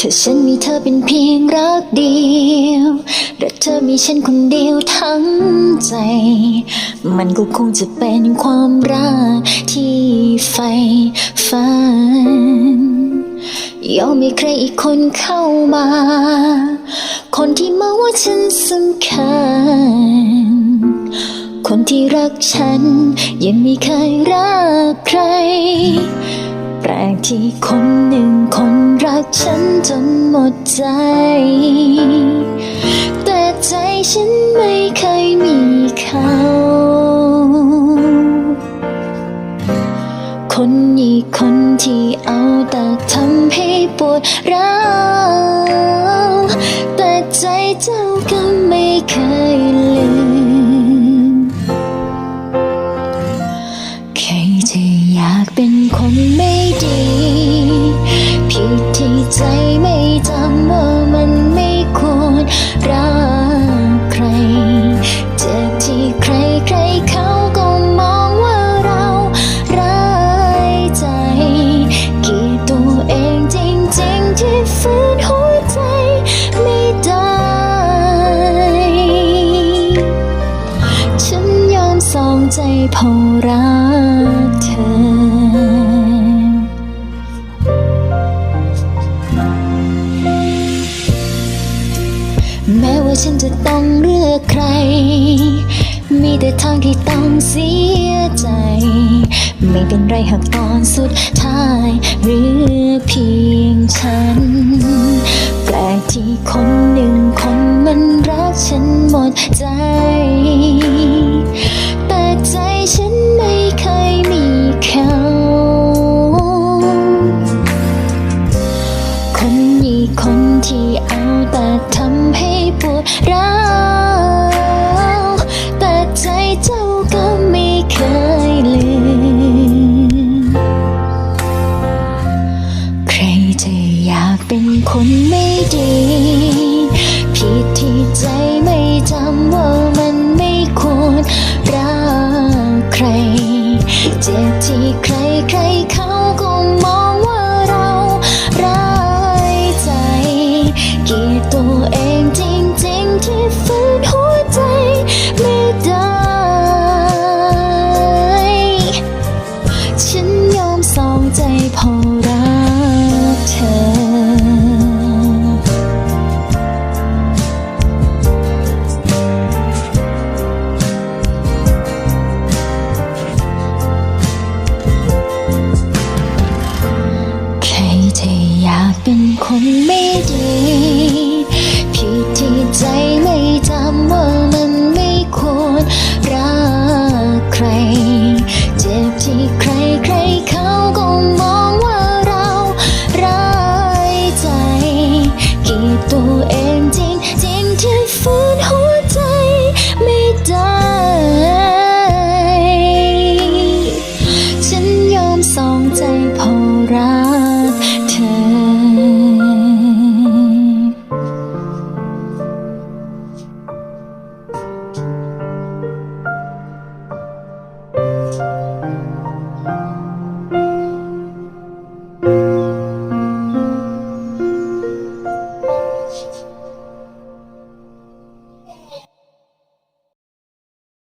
ถ้าฉันมีเธอเป็นเพียงรักเดียวและเธอมีฉันคนเดียวทั้งใจ มันก็คงจะเป็นความรักที่ใฝ่ฝันยอมให้ใครอีกคนเข้ามา คนที่มองว่าฉันสำคัญ คนที่รักฉัน ยังไม่เคยรักใคร แปลกที่คนหนึ่งคน รักฉันจนหมดใจ แต่ใจฉันไม่เคยมีเขา คนอีกคนที่เอาแต่ทำให้ปวดร้าวแต่ใจเจ้าก็ไม่เคยลืมใครจะอยากเป็นคนไม่ พอรักเธอแม้ว่าฉันจะต้องเลือกใคร มีแต่ทางที่ต้องเสียใจ ไม่เป็นไรหากตอนสุดท้าย หรือเพียงฉัน แปลกที่คนหนึ่งคนมัน เจ็บที่ใครใครเขา เป็นคนไม่ดี